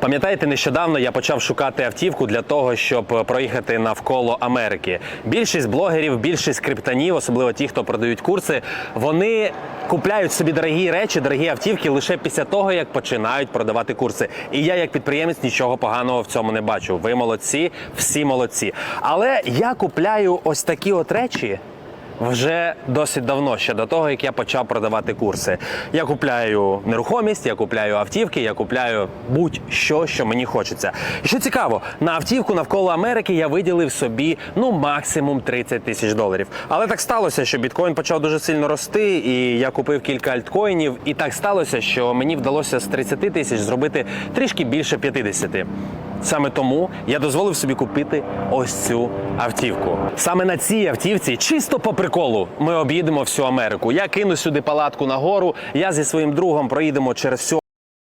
Пам'ятаєте, нещодавно я почав шукати автівку для того, щоб проїхати навколо Америки. Більшість блогерів, більшість криптонів, особливо ті, хто продають курси, вони купляють собі дорогі речі, дорогі автівки лише після того, як починають продавати курси. І я, як підприємець, нічого поганого в цьому не бачу. Ви молодці, всі молодці. Але я купляю ось такі от речі. Вже досить давно, ще до того, як я почав продавати курси. Я купляю нерухомість, я купляю автівки, я купляю будь-що, що мені хочеться. І що цікаво, на автівку навколо Америки я виділив собі ну максимум 30 тисяч доларів. Але так сталося, що біткоін почав дуже сильно рости, і я купив кілька альткоїнів. І так сталося, що мені вдалося з 30 тисяч зробити трішки більше 50. Саме тому я дозволив собі купити ось цю автівку. Саме на цій автівці, чисто по приколу, ми об'їдемо всю Америку. Я кину сюди палатку на гору. Я зі своїм другом проїдемо через всю